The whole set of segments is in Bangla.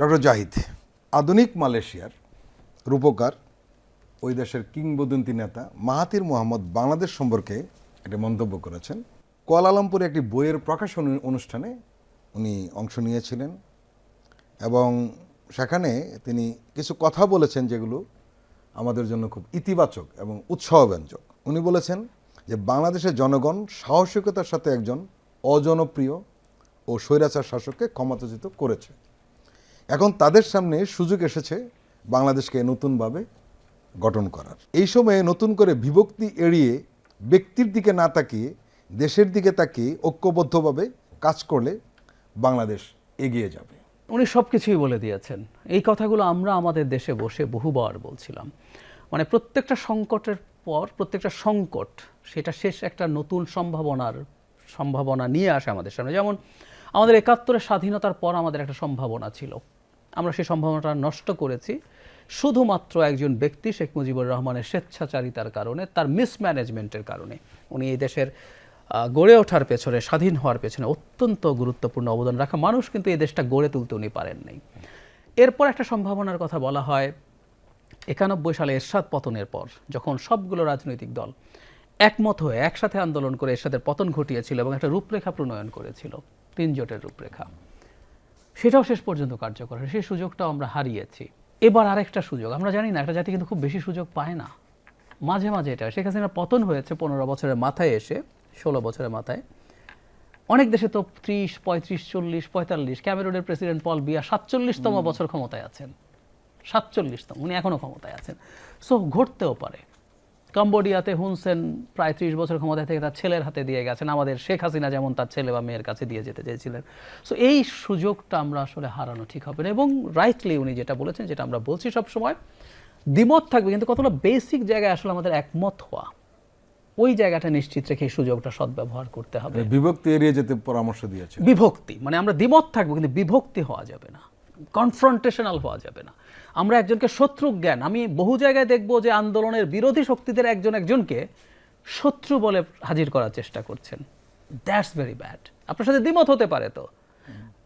ডক্টর জাহিদ, আধুনিক মালয়েশিয়ার রূপকার, ওই দেশের কিংবদন্তি নেতা মাহাতির মোহাম্মদ বাংলাদেশ সম্পর্কে একটা মন্তব্য করেছেন। কুয়ালালামপুরে একটি বইয়ের প্রকাশন অনুষ্ঠানে উনি অংশ নিয়েছিলেন এবং সেখানে তিনি কিছু কথা বলেছেন যেগুলো আমাদের জন্য খুব ইতিবাচক এবং উৎসাহব্যঞ্জক। উনি বলেছেন যে, বাংলাদেশের জনগণ সাহসিকতার সাথে একজন অজনপ্রিয় ও স্বৈরাচার শাসককে ক্ষমতাচ্যুত করেছে। এখন তাদের সামনে সুযোগ এসেছে বাংলাদেশকে নতুনভাবে গঠন করার। এই সময়ে নতুন করে বিভক্তি এড়িয়ে ব্যক্তির দিকে না তাকিয়ে, দেশের দিকে তাকিয়ে ঐক্যবদ্ধভাবে কাজ করলে বাংলাদেশ এগিয়ে যাবে। উনি সব কিছুই বলে দিয়েছেন। এই কথাগুলো আমরা আমাদের দেশে বসে বহুবার বলছিলাম। মানে প্রত্যেকটা সংকটের পর, প্রত্যেকটা সংকট, সেটা শেষ একটা নতুন সম্ভাবনার সম্ভাবনা নিয়ে আসে আমাদের সামনে। যেমন আমাদের একাত্তরের স্বাধীনতার পর আমাদের একটা সম্ভাবনা ছিল। আমরা সেই সম্ভাবনাটা নষ্ট করেছি। শুধুমাত্র একজন ব্যক্তি শেখ মুজিবুর রহমানের স্বেচ্ছাচারিতার কারণে, তার মিসম্যানেজমেন্টের কারণে। উনি এই দেশের গড়ে ওঠার পেছনে, স্বাধীন হওয়ার পেছনে অত্যন্ত গুরুত্বপূর্ণ অবদান রাখা মানুষ কিন্তু এই দেশটা গড়ে তুলতে উনি পারেন নাই। এরপর একটা সম্ভাবনার কথা বলা হয়, একানব্বই সালে এরশাদ পতনের পর, যখন সবগুলো রাজনৈতিক দল একমত হয়ে একসাথে আন্দোলন করে এরশাদের পতন ঘটিয়েছিল এবং একটা রূপরেখা প্রণয়ন করেছিল। তিন জোটের রূপরেখা। সেটাও শেষ পর্যন্ত কার্যকর হয়। সেই সুযোগটাও আমরা হারিয়েছি। এবার আরেকটা সুযোগ। আমরা জানি না একটা জাতি কিন্তু খুব বেশি সুযোগ পায় না। মাঝে মাঝে এটা শেখ হাসিনার পতন হয়েছে পনেরো বছরের মাথায় এসে ষোলো বছরের মাথায়। অনেক দেশে তো ত্রিশ পঁয়ত্রিশ চল্লিশ পঁয়তাল্লিশ। ক্যামেরুনের প্রেসিডেন্ট পল বিয়া সাতচল্লিশতম বছর ক্ষমতায় আছেন। সাতচল্লিশতম উনি এখনও ক্ষমতায় আছেন। সো ঘটতেও পারে। কম্বোডিয়াতে হুনসেন প্রায় ত্রিশ বছর ক্ষমতায় থেকে তার ছেলের হাতে দিয়ে গেছেন। আমাদের শেখ হাসিনা যেমন তার ছেলে বা মেয়ের কাছে দিয়ে যেতে চেয়েছিলেন। সো এই সুযোগটা আমরা আসলে হারানো ঠিক হবে না এবং রাইটলি উনি যেটা বলেছেন যেটা আমরা বলছি সব সময় দ্বিমত থাকবে কিন্তু কতটা বেসিক জায়গায় আসলে আমাদের একমত হওয়া। ওই জায়গাটা নিশ্চিত রেখে এই সুযোগটা সদ্ব্যবহার করতে হবে। বিভক্তি এড়িয়ে যেতে পরামর্শ দিয়েছে বিভক্তি মানে আমরা দ্বিমত থাকব কিন্তু বিভক্তি হওয়া যাবে না। কনফ্রন্টেশনাল হওয়া যাবে না। আমরা একজনকে শত্রু জ্ঞান আমি বহু জায়গায় দেখব যে আন্দোলনের বিরোধী শক্তিদের একজন একজনকে শত্রু বলে হাজির করার চেষ্টা করছেন। দ্যাটস ভেরি ব্যাড আপনার সাথে দ্বিমত হতে পারে তো।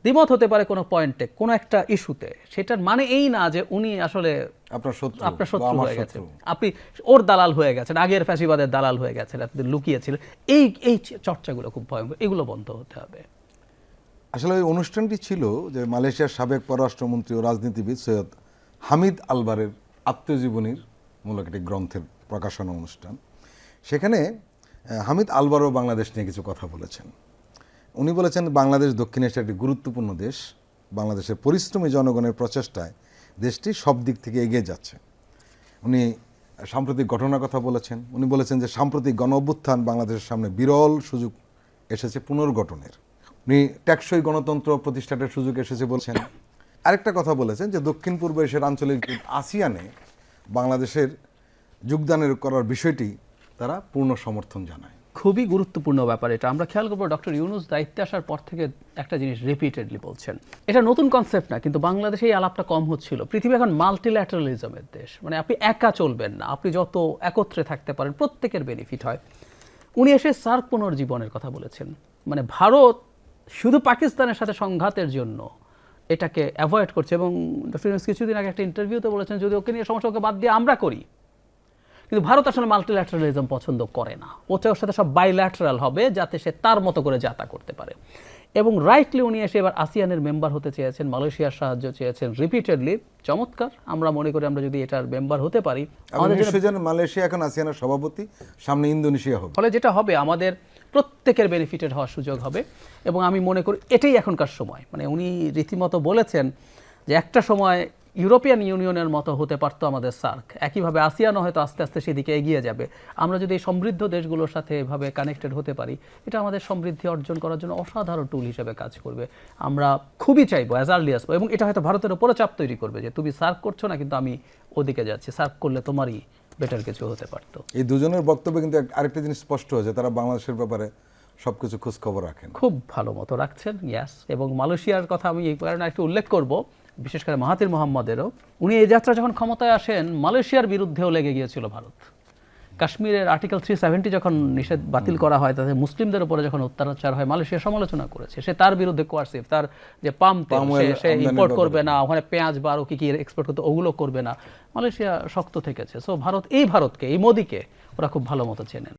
দ্বিমত হতে পারে কোনো পয়েন্টে কোনো একটা ইস্যুতে সেটার মানে এই না যে উনি আসলে আপনার শত্রু আপনার শত্রু হয়ে গেছেন। আপনি ওর দালাল হয়ে গেছেন আগের ফ্যাসিবাদের দালাল হয়ে গেছেন আপনি লুকিয়েছিলেন এই এই চর্চাগুলো খুব ভয়ঙ্কর এগুলো বন্ধ হতে হবে। আসলে ওই অনুষ্ঠানটি ছিল যে মালয়েশিয়ার সাবেক পররাষ্ট্রমন্ত্রী ও রাজনীতিবিদ সৈয়দ হামিদ আলবারের আত্মজীবনীর মূলক একটি গ্রন্থের প্রকাশনা অনুষ্ঠান। সেখানে হামিদ আলবারও বাংলাদেশ নিয়ে কিছু কথা বলেছেন। উনি বলেছেন, বাংলাদেশ দক্ষিণ এশিয়ার একটি গুরুত্বপূর্ণ দেশ। বাংলাদেশের পরিশ্রমী জনগণের প্রচেষ্টায় দেশটি সব দিক থেকে এগিয়ে যাচ্ছে। উনি সাম্প্রতিক ঘটনার কথা বলেছেন। উনি বলেছেন যে, সাম্প্রতিক গণ অভ্যুত্থান বাংলাদেশের সামনে বিরল সুযোগ এসেছে পুনর্গঠনের। উনি টেকসই গণতন্ত্র প্রতিষ্ঠানের সুযোগ এসেছে বলছেন। আরেকটা কথা বলেছেন যে দক্ষিণ পূর্ব এশিয়ার আঞ্চলিক আসিয়ানে বাংলাদেশের যোগদানের করার বিষয়টি তারা পূর্ণ সমর্থন জানায়। খুবই গুরুত্বপূর্ণ ব্যাপার এটা। আমরা খেয়াল করব ডক্টর ইউনুস দায়িত্বে আসার পর থেকে একটা জিনিস রিপিটেডলি বলছেন। এটা নতুন কনসেপ্ট না, কিন্তু বাংলাদেশে এই আলাপটা কম হচ্ছিল। পৃথিবী এখন মাল্টিল্যাটারালিজমের দেশ। মানে আপনি একা চলবেন না, আপনি যত একত্রে থাকতে পারেন প্রত্যেকের বেনিফিট হয়। উনি এসে সার্ক পুনর্জীবনের কথা বলেছেন। মানে ভারত শুধু পাকিস্তানের সাথে সংঘাতের জন্য এটাকে অ্যাভয়েড করছে এবং ডক্টর ইউনুস কিছুদিন আগে একটা ইন্টারভিউতে বলেছেন যদি ওকে নিয়ে সমস্যা ওকে বাদ দিয়ে আমরা করি। কিন্তু ভারত আসলে মাল্টিল্যাটারালিজম পছন্দ করে না। ও চায় ওর সাথে সব বাইল্যাটারাল হবে যাতে সে তার মতো করে যাতা করতে পারে। এবং রাইটলি উনি এসে এবার আসিয়ানের মেম্বার হতে চেয়েছেন মালয়েশিয়ার সাহায্য চেয়েছেন রিপিটেডলি চমৎকার আমরা মনে করি আমরা যদি এটার মেম্বার হতে পারি আমাদের মালয়েশিয়া এখন আসিয়ানের সভাপতি সামনে ইন্দোনেশিয়া হবে। ফলে যেটা হবে আমাদের প্রত্যেকের বেনিফিটেড হওয়ার সুযোগ হবে। এবং আমি মনে করি এটাই এখনকার সময়। মানে উনি রীতিমতো বলেছেন যে একটা সময় ইউরোপিয়ান ইউনিয়নের মতো হতে পারতো আমাদের সার্ক। একইভাবে আসিয়ানও হয়তো আস্তে আস্তে সেদিকে এগিয়ে যাবে। আমরা যদি এই সমৃদ্ধ দেশগুলোর সাথে এভাবে কানেক্টেড হতে পারি, এটা আমাদের সমৃদ্ধি অর্জন করার জন্য অসাধারণ টুল হিসেবে কাজ করবে। আমরা খুবই চাইব অ্যাজ আর্লি আসব এবং এটা হয়তো ভারতের উপরে চাপ তৈরি করবে যে তুমি সার্ক করছ না, কিন্তু আমি ওদিকে যাচ্ছি। সার্ক করলে তোমারই বেটার কিছু হতে পারতো। এই দুজনের বক্তব্য কিন্তু আরেকটা জিনিস স্পষ্ট হয়েছে তারা বাংলাদেশের ব্যাপারে সবকিছু খোঁজ খবর রাখেন। খুব ভালো মতো রাখছেন ইয়াস এবং মালয়েশিয়ার কথা আমি এই কারণে একটু উল্লেখ করব বিশেষ করে মাহাতির মোহাম্মদেরও। উনি এই যাত্রা যখন ক্ষমতায় আসেন মালয়েশিয়ার বিরুদ্ধেও লেগে গিয়েছিল ভারত। কাশ্মীরের আর্টিকেল থ্রি সেভেন্টি যখন নিষেধ বাতিল করা হয় তাতে মুসলিমদের উপরে যখন অত্যাচার হয় মালয়েশিয়া সমালোচনা করেছে। সে তার বিরুদ্ধে কোয়ারসিভ তার যে পাম সে- ইম্পোর্ট করবে না ওখানে পেঁয়াজ বা আরও কী কী এক্সপোর্ট করতে ওগুলো করবে না। মালয়েশিয়া শক্ত থেকেছে। সো ভারত এই ভারতকে এই মোদিকে ওরা খুব ভালো মতো চেনেন।